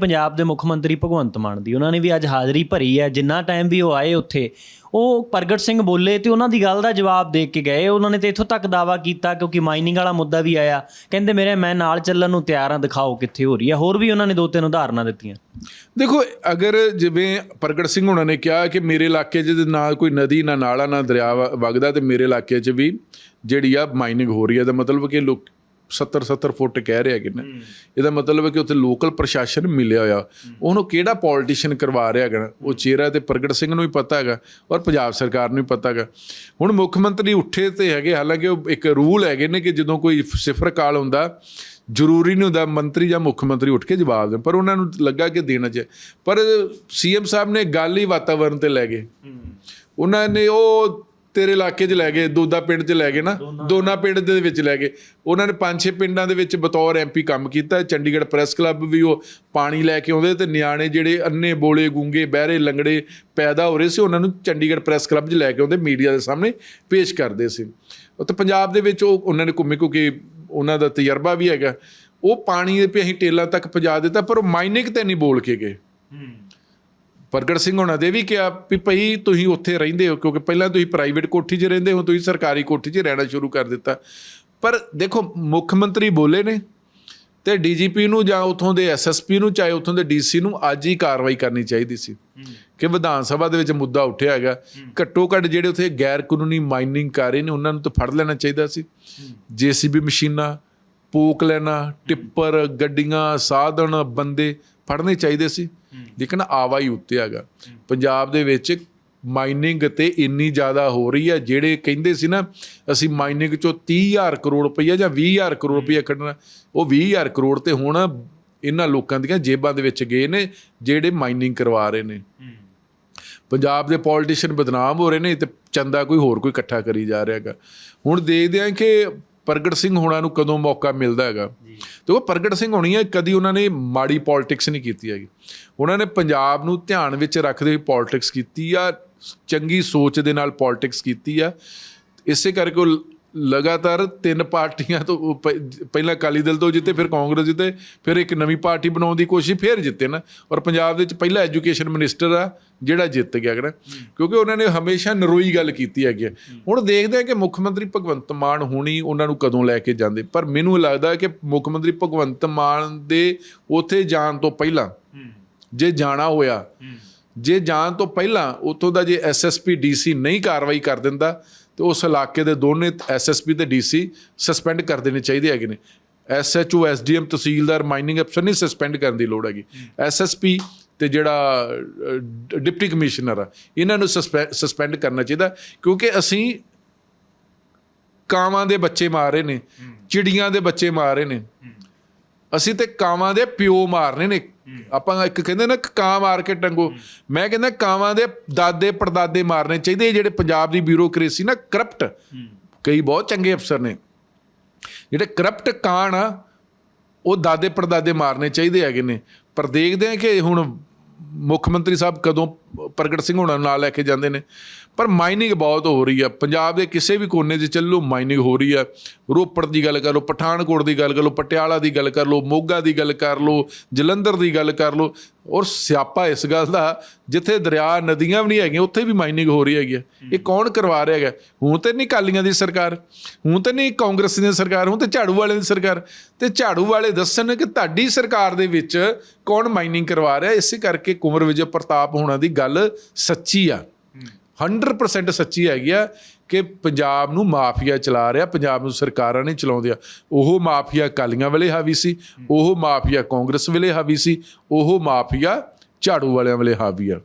ਪੰਜਾਬ ਦੇ ਮੁੱਖ ਮੰਤਰੀ ਭਗਵੰਤ ਮਾਨ ਦੀ, ਉਹਨਾਂ ਨੇ ਵੀ ਅੱਜ ਹਾਜ਼ਰੀ ਭਰੀ ਹੈ, ਜਿੰਨਾ ਟਾਈਮ ਵੀ ਉਹ ਆਏ ਉੱਥੇ, ਉਹ ਪ੍ਰਗਟ ਸਿੰਘ ਬੋਲੇ ਤੇ ਉਹਨਾਂ ਦੀ ਗੱਲ ਦਾ ਜਵਾਬ ਦੇ ਕੇ ਗਏ, ਉਹਨਾਂ ਨੇ ਤੇ ਇੱਥੋਂ ਤੱਕ ਦਾਵਾ ਕੀਤਾ ਕਿਉਂਕਿ ਮਾਈਨਿੰਗ ਵਾਲਾ ਮੁੱਦਾ ਵੀ ਆਇਆ, ਕਹਿੰਦੇ ਮੇਰੇ, ਮੈਂ ਨਾਲ ਚੱਲਣ ਨੂੰ ਤਿਆਰ ਹਾਂ, ਦਿਖਾਓ ਕਿੱਥੇ ਹੋ ਰਹੀ ਹੈ, ਹੋਰ ਵੀ ਉਹਨਾਂ ਨੇ ਦੋ ਤਿੰਨ ਉਦਾਹਰਨਾਂ ਦਿੱਤੀਆਂ। ਦੇਖੋ, ਅਗਰ ਜਿਵੇਂ ਪ੍ਰਗਟ ਸਿੰਘ ਉਹਨਾਂ ਨੇ ਕਿਹਾ ਕਿ ਮੇਰੇ ਇਲਾਕੇ 'ਚ ਨਾ ਕੋਈ ਨਦੀ, ਨਾ ਨਾਲਾ, ਨਾ ਦਰਿਆ ਵ- ਵਗਦਾ ਤੇ ਮੇਰੇ ਇਲਾਕੇ 'ਚ ਵੀ ਜਿਹੜੀ ਆ ਮਾਈਨਿੰਗ ਹੋ ਰਹੀ ਹੈ ਦਾ ਮਤਲਬ ਕਿ ਲੋਕ 70 70 ਫੁੱਟ ਕਹਿ ਰਿਹਾ ਕਿ ਨਾ ਇਹਦਾ ਮਤਲਬ ਹੈ ਕਿ ਉੱਥੇ ਲੋਕਲ ਪ੍ਰਸ਼ਾਸਨ ਮਿਲਿਆ ਹੋਇਆ। ਉਹਨੂੰ ਕਿਹੜਾ ਪੋਲੀਟੀਸ਼ੀਅਨ ਕਰਵਾ ਰਿਹਾ ਹੈਗਾ? ਉਹ ਚਿਹਰਾ ਤੇ ਪ੍ਰਗਟ ਸਿੰਘ ਨੂੰ ਵੀ ਪਤਾ ਹੈਗਾ ਔਰ ਪੰਜਾਬ ਸਰਕਾਰ ਨੂੰ ਵੀ ਪਤਾ ਹੈਗਾ। ਹੁਣ ਮੁੱਖ ਮੰਤਰੀ ਉੱਠੇ ਤੇ ਹੈਗੇ ਹਾਲਾਂਕਿ ਉਹ ਇੱਕ ਰੂਲ ਹੈਗੇ ਨੇ ਕਿ ਜਦੋਂ ਕੋਈ ਸਿਫਰ ਕਾਲ ਹੁੰਦਾ ਜ਼ਰੂਰੀ ਨਹੀਂ ਹੁੰਦਾ ਮੰਤਰੀ ਜਾਂ ਮੁੱਖ ਮੰਤਰੀ ਉੱਠ ਕੇ ਜਵਾਬ ਦੇਣ ਪਰ ਉਹਨਾਂ ਨੂੰ ਲੱਗਾ ਕਿ ਦੇਣਾ ਚਾਹੀਦਾ ਪਰ ਸੀਐਮ ਸਾਹਿਬ ਨੇ ਗੱਲ ਹੀ ਵਾਤਾਵਰਣ ਤੇ ਲੈ ਗਏ। ਉਹਨਾਂ ਨੇ ਉਹ ਤੇਰੇ ਇਲਾਕੇ 'ਚ ਲੈ ਗਏ ਦੋਦਾ ਪਿੰਡ 'ਚ ਲੈ ਗਏ ਨਾ ਦੋਨਾ ਪਿੰਡ ਦੇ ਵਿੱਚ ਲੈ ਗਏ। ਉਹਨਾਂ ਨੇ ਪੰਜ ਛੇ ਪਿੰਡਾਂ ਦੇ ਵਿੱਚ ਬਤੌਰ ਐਮਪੀ ਕੰਮ ਕੀਤਾ ਚੰਡੀਗੜ੍ਹ ਪ੍ਰੈਸ ਕਲੱਬ ਵੀ ਉਹ ਪਾਣੀ ਲੈ ਕੇ ਆਉਂਦੇ ਤੇ ਨਿਆਣੇ ਜਿਹੜੇ ਅੰਨੇ ਬੋਲੇ ਗੂੰਗੇ ਬਹਿਰੇ ਲੰਗੜੇ ਪੈਦਾ ਹੋ ਰਹੇ ਸੀ ਉਹਨਾਂ ਨੂੰ ਚੰਡੀਗੜ੍ਹ ਪ੍ਰੈਸ ਕਲੱਬ 'ਚ ਲੈ ਕੇ ਆਉਂਦੇ ਮੀਡੀਆ ਦੇ ਸਾਹਮਣੇ ਪੇਸ਼ ਕਰਦੇ ਸੀ। ਉੱਥੇ ਪੰਜਾਬ ਦੇ ਵਿੱਚ ਉਹ ਉਹਨਾਂ ਨੇ ਘੁੰਮੇ ਕਿਉਂਕਿ ਉਹਨਾਂ ਦਾ ਤਜਰਬਾ ਵੀ ਹੈਗਾ। ਉਹ ਪਾਣੀ ਦੇ ਵੀ ਅਸੀਂ ਟੇਲਾਂ ਤੱਕ ਪਹੁੰਚਾ ਦਿੱਤਾ ਪਰ ਉਹ ਮਾਈਨਿੰਗ ਤੇ ਨਹੀਂ ਬੋਲ ਕੇ ਗਏ। ਪ੍ਰਗਟ ਸਿੰਘ ਹੋਣਾ ਦੇ ਵੀ ਕਿਹਾ ਵੀ ਭਈ ਤੁਸੀਂ ਉੱਥੇ ਰਹਿੰਦੇ ਹੋ ਕਿਉਂਕਿ ਪਹਿਲਾਂ ਤੁਸੀਂ ਪ੍ਰਾਈਵੇਟ ਕੋਠੀ 'ਚ ਰਹਿੰਦੇ ਹੋ ਤੁਸੀਂ ਸਰਕਾਰੀ ਕੋਠੀ 'ਚ ਰਹਿਣਾ ਸ਼ੁਰੂ ਕਰ ਦਿੱਤਾ। ਪਰ ਦੇਖੋ ਮੁੱਖ ਮੰਤਰੀ ਬੋਲੇ ਨੇ ਤੇ ਡੀਜੀਪੀ ਨੂੰ ਜਾਂ ਉਥੋਂ ਦੇ ਐਸਐਸਪੀ ਨੂੰ ਚਾਹੇ ਉਥੋਂ ਦੇ ਡੀਸੀ ਨੂੰ ਅੱਜ ਹੀ ਕਾਰਵਾਈ ਕਰਨੀ ਚਾਹੀਦੀ ਸੀ। ਕਿ ਵਿਧਾਨ ਸਭਾ ਦੇ ਵਿੱਚ ਮੁੱਦਾ ਉੱਠਿਆ ਹੈਗਾ। ਘੱਟੋ ਘੱਟ ਜਿਹੜੇ ਉਥੇ ਗੈਰ ਕਾਨੂੰਨੀ ਮਾਈਨਿੰਗ ਕਰ ਰਹੇ ਨੇ ਉਹਨਾਂ ਨੂੰ ਤਾਂ ਫੜ ਲੈਣਾ ਚਾਹੀਦਾ ਸੀ। ਜੀਸੀਬੀ ਮਸ਼ੀਨਾਂ ਪੋਕ ਲੈਣਾ, ਟਿੱਪਰ, ਗੱਡੀਆਂ, ਸਾਧਨ, ਬੰਦੇ ਫੜਨੇ ਚਾਹੀਦੇ ਸੀ। ਲੇਕਿਨ ਆਵਾਈ ਉੱਤੇ ਹੈਗਾ ਪੰਜਾਬ ਦੇ ਵਿੱਚ ਮਾਈਨਿੰਗ ਤੇ ਇੰਨੀ ਜ਼ਿਆਦਾ ਹੋ ਰਹੀ ਹੈ, ਜਿਹੜੇ ਕਹਿੰਦੇ ਸੀ ਨਾ, ਅਸੀਂ ਮਾਈਨਿੰਗ ਚੋਂ 30000 ਕਰੋੜ ਰੁਪਈਆ ਜਾਂ 20000 ਕਰੋੜ ਰੁਪਈਆ ਕੱਢਣਾ, ਉਹ 20000 ਕਰੋੜ ਤੇ ਹੁਣ ਇਹਨਾਂ ਲੋਕਾਂ ਦੀਆਂ ਜੇਬਾਂ ਦੇ ਵਿੱਚ ਗਏ ਨੇ, ਜਿਹੜੇ ਮਾਈਨਿੰਗ ਕਰਵਾ ਰਹੇ ਨੇ। ਪੰਜਾਬ ਦੇ ਪੋਲੀਟੀਸ਼ੀਅਨ ਬਦਨਾਮ ਹੋ ਰਹੇ ਨੇ ਤੇ ਚੰਦਾ ਕੋਈ ਹੋਰ ਕੋਈ ਇਕੱਠਾ ਕਰੀ ਜਾ ਰਿਹਾ ਹੈਗਾ। ਹੁਣ ਦੇਖਦੇ ਆਂ ਕਿ ਪ੍ਰਗਟ ਸਿੰਘ ਹੋਣਾ ਨੂੰ ਕਦੋਂ ਮੌਕਾ ਮਿਲਦਾ ਹੈਗਾ? ਤੇ ਉਹ ਪ੍ਰਗਟ ਸਿੰਘ ਹੋਣੀ ਹੈ ਕਦੀ ਉਹਨਾਂ ਨੇ ਮਾੜੀ ਪੋਲਿਟਿਕਸ ਨਹੀਂ ਕੀਤੀ ਹੈਗੀ। ਉਹਨਾਂ ਨੇ ਪੰਜਾਬ ਨੂੰ ਧਿਆਨ ਵਿੱਚ ਰੱਖਦੇ ਹੋਏ ਪੋਲਿਟਿਕਸ ਕੀਤੀ ਆ ਚੰਗੀ ਸੋਚ ਦੇ ਨਾਲ ਪੋਲਿਟਿਕਸ ਕੀਤੀ ਆ। ਇਸੇ ਕਰਕੇ ਉਹ ਲਗਾਤਾਰ ਤਿੰਨ ਪਾਰਟੀਆਂ ਤੋਂ ਉਹ ਪਹਿਲਾਂ ਅਕਾਲੀ ਦਲ ਤੋਂ ਜਿੱਤੇ, ਫਿਰ ਕਾਂਗਰਸ ਜਿੱਤੇ, ਫਿਰ ਇੱਕ ਨਵੀਂ ਪਾਰਟੀ ਬਣਾਉਣ ਦੀ ਕੋਸ਼ਿਸ਼ ਫਿਰ ਜਿੱਤੇ ਨਾ। ਔਰ ਪੰਜਾਬ ਦੇ ਵਿੱਚ ਪਹਿਲਾ ਐਜੂਕੇਸ਼ਨ ਮਿਨਿਸਟਰ ਆ, ਜਿਹੜਾ ਜਿੱਤ ਗਿਆ ਨਾ। ਕਿਉਂਕਿ ਉਹਨਾਂ ਨੇ ਹਮੇਸ਼ਾ ਨਰੋਈ ਗੱਲ ਕੀਤੀ ਹੈਗੀ ਹੈ। ਹੁਣ ਦੇਖਦੇ ਆ ਕਿ ਮੁੱਖ ਮੰਤਰੀ ਭਗਵੰਤ ਮਾਨ ਹੁਣੀ ਉਹਨਾਂ ਨੂੰ ਕਦੋਂ ਲੈ ਕੇ ਜਾਂਦੇ। ਪਰ ਮੈਨੂੰ ਲੱਗਦਾ ਕਿ ਮੁੱਖ ਮੰਤਰੀ ਭਗਵੰਤ ਮਾਨ ਦੇ ਉੱਥੇ ਜਾਣ ਤੋਂ ਪਹਿਲਾਂ ਜੇ ਜਾਣਾ ਹੋਇਆ, ਜੇ ਜਾਣ ਤੋਂ ਪਹਿਲਾਂ ਉੱਥੋਂ ਦਾ ਜੇ ਐਸਐਸਪੀ ਡੀਸੀ ਨਹੀਂ ਕਾਰਵਾਈ ਕਰ ਦਿੰਦਾ ਤੇ ਉਸ ਇਲਾਕੇ ਦੇ ਦੋਨੇ ਐਸਐਸਪੀ ਤੇ ਡੀਸੀ ਸਸਪੈਂਡ ਕਰ ਦੇਣੇ ਚਾਹੀਦੇ ਹੈਗੇ ਨੇ। ਐਸਐਚਓ ਐਸਡੀਐਮ ਤਹਿਸੀਲਦਾਰ ਮਾਈਨਿੰਗ ਅਫਸਰ ਨਹੀਂ ਸਸਪੈਂਡ ਕਰਨ ਦੀ ਲੋੜ ਹੈਗੀ। ਐਸਐਸਪੀ ਤੇ ਜਿਹੜਾ ਡਿਪਟੀ ਕਮਿਸ਼ਨਰ ਆ ਇਹਨਾਂ ਨੂੰ ਸਸਪੈਂਡ ਕਰਨਾ ਚਾਹੀਦਾ ਕਿਉਂਕਿ ਅਸੀਂ ਕਾਵਾਂ ਦੇ ਬੱਚੇ ਮਾਰ ਰਹੇ ਨੇ ਚਿੜੀਆਂ ਦੇ ਬੱਚੇ ਮਾਰ ਰਹੇ ਨੇ। ਅਸੀਂ ਤੇ ਕਾਵਾਂ ਦੇ ਪਿਓ ਮਾਰਨੇ ਨੇ। ਆਪਾਂ ਇੱਕ ਕਹਿੰਦੇ ਨਾ ਕਿ ਕਾਂ ਮਾਰ ਕੇ ਟੰਗੋ ਮੈਂ ਕਹਿੰਦਾ ਕਾਵਾਂ ਦੇ ਦਾਦੇ ਪੜਦਾਦੇ ਮਾਰਨੇ ਚਾਹੀਦੇ ਜਿਹੜੇ ਪੰਜਾਬ ਦੀ ਬਿਊਰੋਕ੍ਰੇਸੀ ਨਾ ਕਰਪਟ। ਕਈ ਬਹੁਤ ਚੰਗੇ ਅਫਸਰ ਨੇ। ਜਿਹੜੇ ਕਰਪਟ ਕਾਣ ਆ ਉਹ ਦਾਦੇ ਪੜਦਾਦੇ ਮਾਰਨੇ ਚਾਹੀਦੇ ਹੈਗੇ ਨੇ। ਪਰ ਦੇਖਦੇ ਆ ਕਿ ਹੁਣ ਮੁੱਖ ਮੰਤਰੀ ਸਾਹਿਬ ਕਦੋਂ ਪ੍ਰਗਟ ਸਿੰਘ ਹੋਣਾ ਨਾਲ ਲੈ ਕੇ ਜਾਂਦੇ ਨੇ। ਪਰ ਮਾਈਨਿੰਗ ਬਹੁਤ ਹੋ ਰਹੀ ਆ। ਪੰਜਾਬ ਦੇ ਕਿਸੇ ਵੀ ਕੋਨੇ 'ਚ ਚੱਲੋ ਮਾਈਨਿੰਗ ਹੋ ਰਹੀ ਆ। ਰੋਪੜ ਦੀ ਗੱਲ ਕਰ ਲਓ ਪਠਾਨਕੋਟ ਦੀ ਗੱਲ ਕਰ ਲਓ ਪਟਿਆਲਾ ਦੀ ਗੱਲ ਕਰ ਲਓ ਮੋਗਾ ਦੀ ਗੱਲ ਕਰ ਲਓ ਜਲੰਧਰ ਦੀ ਗੱਲ ਕਰ ਲਓ ਔਰ ਸਿਆਪਾ ਇਸ ਗੱਲ ਦਾ ਜਿੱਥੇ ਦਰਿਆ ਨਦੀਆਂ ਵੀ ਨਹੀਂ ਹੈਗੀਆਂ ਉੱਥੇ ਵੀ ਮਾਈਨਿੰਗ ਹੋ ਰਹੀ ਹੈਗੀ ਆ। ਇਹ ਕੌਣ ਕਰਵਾ ਰਿਹਾ ਹੈਗਾ? ਹੁਣ ਤੇ ਨਹੀਂ ਕਾਲੀਆਂ ਦੀ ਸਰਕਾਰ ਹੁਣ ਤੇ ਨਹੀਂ ਕਾਂਗਰਸ ਦੀ ਸਰਕਾਰ ਹੁਣ ਤੇ ਝਾੜੂ ਵਾਲੇ ਦੀ ਸਰਕਾਰ। ਤੇ ਝਾੜੂ ਵਾਲੇ ਦੱਸਣ ਕਿ ਤੁਹਾਡੀ ਸਰਕਾਰ ਦੇ ਵਿੱਚ ਕੌਣ ਮਾਈਨਿੰਗ ਕਰਵਾ ਰਿਹਾ ਇਸੇ ਕਰਕੇ ਕੁੰਵਰ ਵਿਜੇ ਪ੍ਰਤਾਪ ਹੋਣਾ ਦੀ ਗੱਲ ਸੱਚੀ ਆ। 100% ਸੱਚੀ ਹੈਗੀ ਆ ਕਿ ਪੰਜਾਬ ਨੂੰ ਮਾਫੀਆ ਚਲਾ ਰਿਹਾ, ਪੰਜਾਬ ਨੂੰ ਸਰਕਾਰਾਂ ਨੇ ਚਲਾਉਂਦੇ ਆ ਉਹ ਮਾਫੀਆ ਕਾਲੀਆਂ ਵੇਲੇ ਹਾਵੀ ਸੀ, ਉਹ ਮਾਫੀਆ ਕਾਂਗਰਸ ਵੇਲੇ ਹਾਵੀ ਸੀ, ਉਹ ਮਾਫੀਆ ਝਾੜੂ ਵਾਲਿਆਂ ਵੇਲੇ ਹਾਵੀ ਆ।